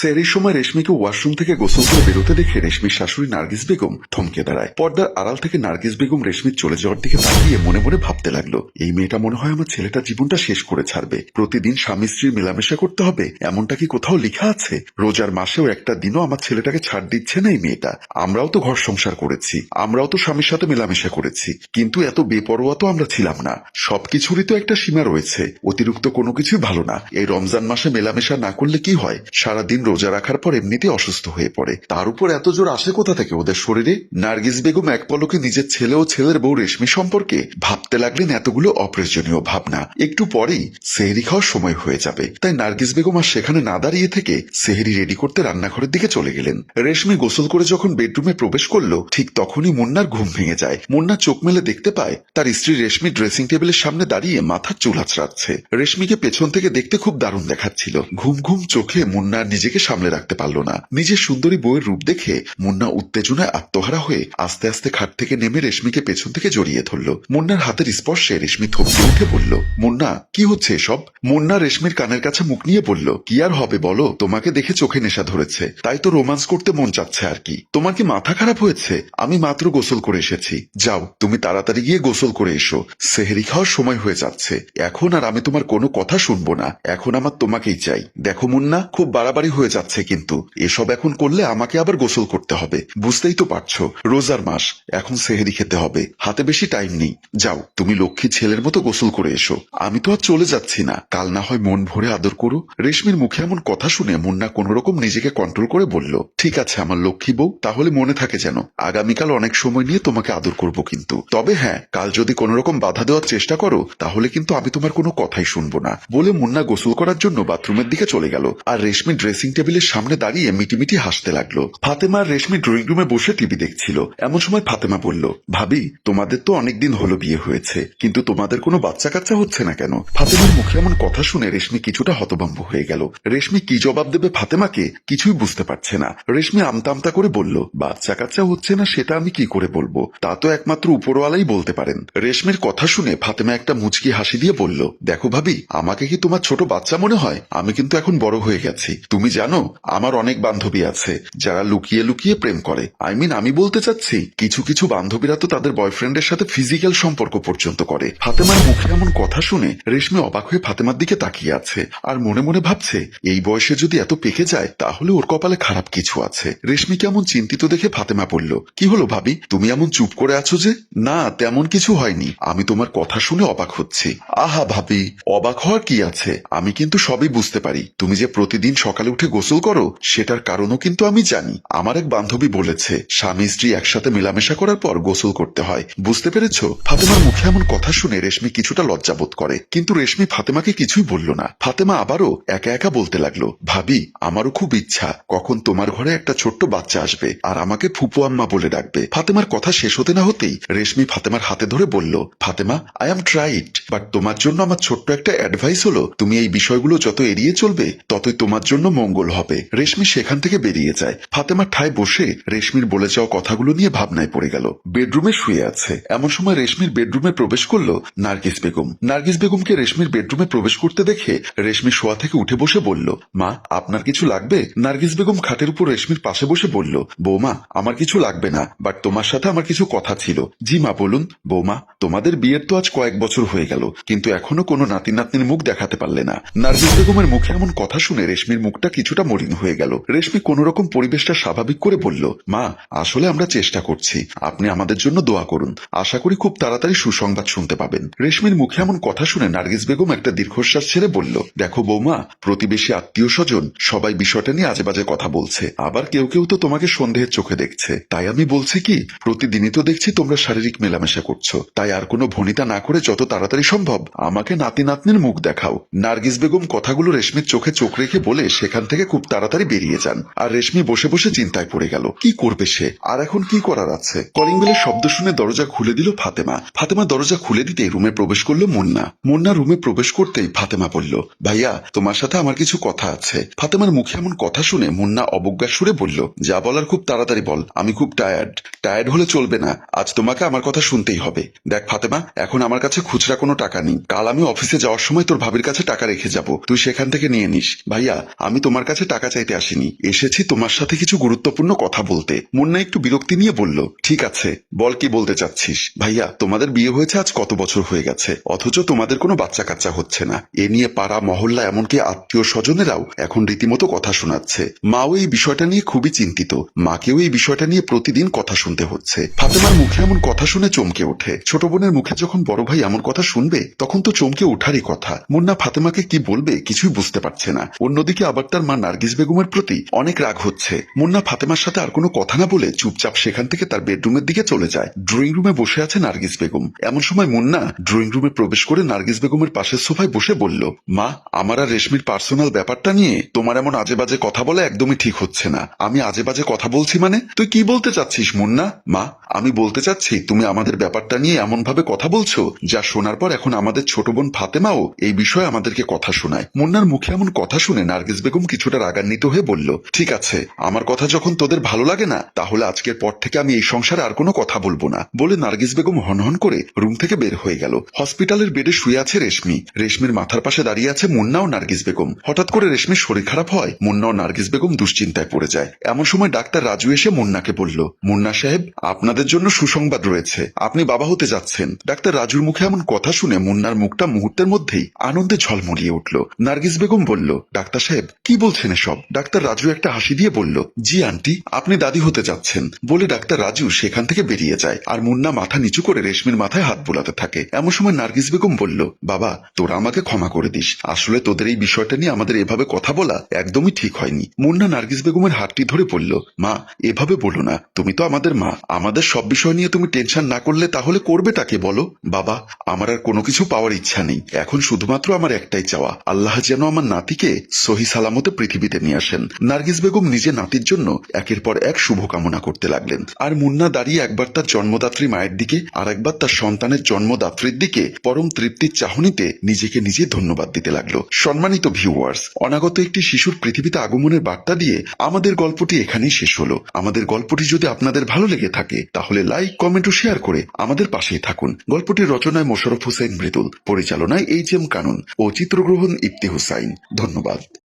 সেরির সময় রেশমিকে ওয়াশরুম থেকে গোসল করে বেরোতে দেখে রেশমির শাশুড়ি নার্গিস বেগম থমকে দাঁড়ায়। পর্দার আড়াল থেকে নার্গিস বেগম রেশমির চলে যাওয়ার দিকে তাকিয়ে মনে মনে ভাবতে লাগল, এই মেয়েটা মনে হয় আমার ছেলেটার জীবনটা শেষ করে ছাড়বে। প্রতিদিন স্বামী স্ত্রীর মেলামেশা করতে হবে, এমনটা কি কোথাও লেখা আছে? রোজার মাসেও একটা দিনও আমার ছেলেটাকে ছাড় দিচ্ছে না এই মেয়েটা। আমরাও তো ঘর সংসার করেছি, আমরাও তো স্বামীর সাথে মেলামেশা করেছি, কিন্তু এত বেপরোয়া তো আমরা ছিলাম না। সবকিছুরই তো একটা সীমা রয়েছে, অতিরিক্ত কোনো কিছুই ভালো না। এই রমজান মাসে মেলামেশা না করলে কি হয়? সারাদিন রোজা রাখার পর এমনিতে অসুস্থ হয়ে পড়ে। তার উপর এত জোর আসে কোথা থেকে ওদের শরীরে? নার্গিস বেগম এক পলকে নিজের ছেলে ও ছেলের বউ রেশমি সম্পর্কে ভাবতে লাগলেন এতগুলো অপ্রয়োজনীয় ভাবনা। একটু পরেই সেহরি খাওয়ার সময় হয়ে যাবে। তাই নার্গিস বেগম আর সেখানে না দাঁড়িয়ে থেকে সেহরি রেডি করতে রান্নাঘরের দিকে চলে গেলেন। রেশমি গোসল করে যখন বেডরুমে প্রবেশ করল, ঠিক তখনই মুন্নার ঘুম ভেঙে যায়। মুন্না চোখ মেলে দেখতে পায়, তার স্ত্রী রেশমি ড্রেসিং টেবিলের সামনে দাঁড়িয়ে মাথার চুল আছড়াচ্ছে রেশমিকে পেছন থেকে দেখতে খুব দারুণ দেখাচ্ছিল। ঘুম ঘুম চোখে মুন্না আর নিজেকে সামলে রাখতে পারল না। নিজের সুন্দরী বউয়ের রূপ দেখে মুন্না উত্তেজনায় আত্মহারা হয়ে আস্তে আস্তে খাট থেকে নেমে রেশমিকে পেছন থেকে জড়িয়ে ধরল। মুন্নার হাতের স্পর্শে রেশমি থমকে উঠে বলল, মুন্না, কি হচ্ছে এসব? মুন্না রেশমির কানের কাছে মুখ নিয়ে বলল, কি আর হবে বলো? তোমাকে দেখে চোখে নেশা ধরেছে। তাই তো রোমান্স করতে মন চাচ্ছে আর কি। তোমার কি মাথা খারাপ হয়েছে? আমি মাত্র গোসল করে এসেছি। যাও, তুমি তাড়াতাড়ি গিয়ে গোসল করে এসো। সেহেরি খাওয়ার সময় হয়ে যাচ্ছে। এখন আর আমি তোমার কোনো কথা শুনব না। এখন আমার তোমাকেই চাই। দেখো মুন্না, খুব বাড়াবাড়ি হয়ে যাচ্ছে কিন্তু। এসব এখন করলে আমাকে আবার গোসল করতে হবে। বুঝতেই তো পারছ, রোজার মাস, এখন সেহেরি খেতে হবে। হাতে বেশি টাইম নেই। যাও, তুমি লক্ষ্মী ছেলের মতো গোসল করে এসো। আমি তো আর চলে যাচ্ছি না। কাল না হয় মন ভরে আদর করো। রেশমির মুখে এমন কথা শুনে মুন্না কোনো রকম নিজেকে কন্ট্রোল করে বলল, ঠিক আছে, আমার লক্ষ্মী বউ, তাহলে মনে থাকে যেন। আগামীকাল অনেক সময় নিয়ে তোমাকে আদর করব কিন্তু। তবে হ্যাঁ কাল যদি কোনো রকম বাধা দেওয়ার চেষ্টা করো, তাহলে কিন্তু আমি তোমার কোনো কথাই শুনব না। বলে মুন্না গোসল করার জন্য বাথরুমের দিকে চলে গেল। আর রেশমি ড্রেসিং টেবিলের সামনে দাঁড়িয়ে মিটিমিটি হাসতে লাগল। ফাতেমা আর রেশমি ড্রয়িং রুমে বসে টিভি দেখছিল। এমন সময় ফাতেমা বলল, ভাবি, তোমাদের তো অনেকদিন হলো বিয়ে হয়েছে, কিন্তু তোমাদের কোনো বাচ্চা কাচ্চা হচ্ছে না কেন? ফাতেমার মুখে এমন কথা শুনে রেশমি কিছুটা হতভম্ব হয়ে গেল। রেশমি কি জবাব দেবে ফাতেমাকে কিছুই বুঝতে পারছে না। রেশমি আমতা আমতা করে বলল বাচ্চা কাচ্চা হচ্ছে না সেটা আমি কি করে বলব? তা তো একমাত্র উপরওয়ালাই বলতে পারেন। রেশমির কথা শুনে ফাতেমা একটা মুচকি হাসি দিয়ে বলল, দেখো ভাবি, আমাকে কি তোমার ছোট বাচ্চা মনে হয়? আমি কিন্তু এখন বড় হয়ে গেছি। তুমি জানো আমার অনেক বান্ধবী আছে, যারা লুকিয়ে লুকিয়ে প্রেম করে। আই মিন আমি বলতে চাচ্ছি, কিছু কিছু বান্ধবীরা তো তাদের বয়ফ্রেন্ডের সাথে ফিজিক্যাল সম্পর্ক পর্যন্ত করে। ফাতেমার মুখে এমন কথা শুনে রেশমি অবাক হয়ে ফাতেমার দিকে তাকিয়ে আছে, আর মনে মনে ভাবছে, এই বয়সে যদি এত পেকে যায়, তাহলে ওর কপালে খারাপ কিছু আছে। রেশমি কেমন চিন্তিত দেখে ফাতেমা বলল, কি হলো ভাবি, তুমি এমন চুপ করে আছো যে? না, তেমন কিছু হয়নি। আমি তোমার কথা শুনে অবাক হচ্ছি। আহা ভাবি, অবাক হওয়ার কি আছে? আমি কিন্তু সবই বুঝতে পারি। তুমি যে প্রতিদিন সকালে উঠে গোসল করো? সেটার কারণও কিন্তু আমি জানি। আমার এক বান্ধবী বলেছে, স্বামী স্ত্রী একসাথে মেলামেশা করার পর গোসল করতে হয়। বুঝতে পেরেছ? ফাতেমার মুখে এমন কথা শুনে রেশমি কিছুটা লজ্জাবোধ করে। কিন্তু রেশমি ফাতেমাকে কিছুই বলল না। ফাতেমা আবারও একা একা বলতে লাগল, ভাবি, আমারও খুব ইচ্ছা। কখন তোমার ঘরে একটা ছোট্ট বাচ্চা আসবে আর আমাকে ফুপু আম্মা বলে ডাকবে? ফাতেমার কথা শেষ হতে না হতেই রেশমি ফাতেমার হাতে ধরে বলল, Fatema I am tried but তোমার জন্য আমার ছোট্ট একটা অ্যাডভাইস হলো, তুমি এই বিষয়গুলো যত এড়িয়ে চলবে, ততই তোমার জন্য মঙ্গল হবে। রেশমি সেখান থেকে বেরিয়ে যায়। ফাতেমা ঠায় বসে রেশমির বলে যাওয়া কথাগুলো নিয়ে ভাবনায় পড়ে গেল। বেডরুমে শুয়ে আছে। এমন সময় রেশমির বেডরুমে প্রবেশ করল নার্গিস বেগম। নার্গিস বেগমকে রেশমির বেডরুমে প্রবেশ করতে দেখে রেশমি শোয়া থেকে উঠে বসে বলল, মা, আপনার কিছু লাগবে? নার্গিস বেগম খাটের উপর রেশমির পাশে বসে বলল, বৌমা, আমার কিছু লাগবে না বাট তোমার সাথে আমার কিছু কথা ছিল। জি মা, বলুন। বৌমা, তোমাদের বিয়ের তো আজ কয়েক বছর হয়ে গেল, কিন্তু এখনও কোনো নাতি নাতনির মুখ দেখাতে পারলে না। নার্গিস বেগমের মুখে এমন কথা শুনে রেশমির মুখটা কিছুটা মলিন হয়ে গেল। রেশমি কোন রকম পরিবেশটা স্বাভাবিক করে বলল, মা, আসলে আমরা চেষ্টা করছি। আপনি আমাদের জন্য দোয়া করুন। আশা করি খুব তাড়াতাড়ি সুসংবাদ শুনতে পাবেন। রেশমির মুখে এমন কথা শুনে নার্গিস বেগম একটা দীর্ঘশ্বাস ছেড়ে বলল, দেখো বৌমা, প্রতিবেশী আত্মীয় স্বজন সবাই বিষয়টা নিয়ে আজে বাজে কথা বলছে। আবার কেউ কেউ তো তোমাকে সন্দেহের চোখে দেখছে। তাই আমি বলছি কি, প্রতিদিনই তো দেখছি তোমরা শারীরিক মেলামেশা করছ। তাই আর কোনো ভনিতা না করে যত তাড়াতাড়ি সম্ভব আমাকে নাতি নাতনির মুখ দেখাও। নার্গিস বেগম কথাগুলো রেশমির চোখে চোখ রেখে বলে সেখান থেকে খুব তাড়াতাড়ি বেরিয়ে যান। আর রেশমি বসে বসে চিন্তায় পড়ে গেল, কি করবে সে? আর এখন কি করার আছে? কলিং বেলের শব্দ শুনে দরজা খুলে দিল ফাতেমা। ফাতেমা দরজা খুলে দিতে রুমে প্রবেশ করল মুন্না। মুন্না রুমে প্রবেশ করতেই ফাতেমা বলল, ভাইয়া, তোমার সাথে আমার কিছু কথা আছে। ফাতেমার মুখে এমন কথা শুনে মুন্না অবজ্ঞা সুরে বলল, যা বলার খুব তাড়াতাড়ি বল, আমি খুব টায়ার্ড টায়ার্ড হলে চলবে না, আজ তোমাকে আমার কথা শুনতেই হবে। দেখ ফাতেমা, এখন আমার কাছে খুচরা কোনো টাকা নেই। কাল আমি অফিসে যাওয়ার সময় তোর ভাবির কাছে টাকা রেখে যাব। তুই সেখান থেকে নিয়ে নিস। ভাইয়া, আমি তোমার কাছে টাকা চাইতে আসিনি। এসেছি তোমার সাথে কিছু গুরুত্বপূর্ণ কথা বলতে। মুন্না একটু বিরক্তি নিয়ে বলল, ঠিক আছে, বল কি বলতে চাচ্ছিস? ভাইয়া, তোমাদের বিয়ে হয়েছে আজ কত বছর হয়ে গেছে? অথচ তোমাদের কোনো বাচ্চা কাচ্চা হচ্ছে না। এ নিয়ে পাড়া, মহল্লা, এমনকি আত্মীয় স্বজনেরাও এখন রীতিমতো কথা শোনাচ্ছে। মাও এই বিষয়টা নিয়ে খুবই চিন্তিত। মাকেও এই বিষয়টা নিয়ে প্রতিদিন কথা শুনতে হচ্ছে। ফাতেমার মুখে এমন কথা শুনে চমকে ওঠে। ছোট বোনের মুখে যখন বড় ভাই এমন কথা শুনবে, তখন তো চমকে ওঠারই কথা। মুন্না ফাতেমাকে কি বলবে কিছুই বুঝতে পারছে না। অন্যদিকে আবার তার মা নার্গিস বেগমের প্রতি অনেক রাগ হচ্ছে। মুন্না ফাতেমার সাথে আর কোনো কথা না বলে চুপচাপ সেখান থেকে তার বেডরুমের দিকে চলে যায়। ড্রয়িং রুমে বসে আছে নার্গিস বেগম। এমন সময় মুন্না ড্রয়িং রুমে প্রবেশ করে নার্গিস বেগমের পাশের সোফায় বসে বলল, মা, আমার আর রেশমির পার্সোনাল ব্যাপারটা নিয়ে তোমার এমন আজে বাজে কথা বলা একদমই ঠিক হচ্ছে না। আমি আজে বাজে কথা বলছি মানে? তুই কি বলতে চাচ্ছিস মুন্না? মা, আমি বলতে চাচ্ছি তুমি আমাদের ব্যাপারটা নিয়ে এমন ভাবে কথা বলছো যা শোনার পর এখন আমাদের ছোট বোন ফাতেমাও এই বিষয়ে আমাদেরকে কথা শোনায়। মুন্নার মুখে এমন কথা শুনে নার্গিস বেগম কিছুটা রাগান্বিত হয়ে বলল, ঠিক আছে, আমার কথা যখন তোদের ভালো লাগে না, তাহলে আজকের পর থেকে আমি এই সংসারে আর কোনো কথা বলব না, বলে নার্গিস বেগম হনহন করে রুম থেকে বের হয়ে গেল। হসপিটালের বেডে শুয়ে আছে রেশমি। রেশমির মাথার পাশে দাঁড়িয়ে আছে মুন্না ও নার্গিস বেগম। হঠাৎ করে রেশমির শরীর খারাপ হয় মুন্না ও নার্গিস বেগম দুশ্চিন্তায় পড়ে যায়। এমন সময় ডাক্তার রাজু এসে মুন্নাকে বলল, মুন্না সাহেব, আপনাদের জন্য সুসংবাদ রয়েছে। আপনি বাবা হতে যাচ্ছেন। ডাক্তার রাজুর মুখে এমন কথা শুনে মুন্নার মুখটা মুহূর্তের মধ্যেই আনন্দে ঝলমলিয়ে উঠল। নার্গিস বেগম বলল, ডাক্তার সাহেব, কি বলছেন এসব। ডাক্তার রাজু একটা হাসি দিয়ে বলল, জি, আন্টি, আপনি দাদি হতে যাচ্ছেন। বলে ডাক্তার রাজু সেখান থেকে বেরিয়ে যায় আর মুন্না মাথা নিচু করে রেশমির মাথায় হাত বোলাতে থাকে। এমন সময় নার্গিস বেগম বলল, বাবা, তোরা আমাকে ক্ষমা করে দিস। আসলে তোদের এই বিষয়টা নিয়ে আমাদের এভাবে কথা বলা একদমই ঠিক হয়নি। মুন্না নার্গিস বেগমের হাতটি ধরে বলল, মা, এভাবে বলো না। তুমি তো আমাদের মা। আমাদের সব বিষয় নিয়ে তুমি টেনশন না করলে তাহলে করবেটাকে বলো। বাবা, আমার আর কোনো কিছু পাওয়ার ইচ্ছা নেই। এখন শুধুমাত্র আমার একটাই চাওয়া। আল্লাহ যেন আমার নাতিকে সহি সালামতে পৃথিবীতে নিয়ে আসেন। নার্গিস বেগম নিজে নাতির জন্য একের পর এক শুভকামনা করতে লাগলেন। আর মুন্না দাঁড়িয়ে একবার তার জন্মদাত্রী মায়ের দিকে, আর একবার তার সন্তানের জন্মদাত্রীর দিকে পরম তৃপ্তির চাহনিতে নিজেকে নিজে ধন্যবাদ দিতে লাগল। সম্মানিত ভিউয়ার্স অনাগত একটি শিশুর পৃথিবীতে আগমনের বার্তা দিয়ে আমাদের গল্পটি এখানেই শেষ হলো। আমাদের গল্পটি যদি আপনাদের ভালো লেগে থাকে, তাহলে লাইক, কমেন্ট ও শেয়ার করে আমাদের পাশেই থাকুন। গল্পটির রচনায় মোশারফ হোসেন মৃদুল, পরিচালনায় এইচ এম কানুন ও চিত্রগ্রহণ ইফতি হুসাইন। ধন্যবাদ।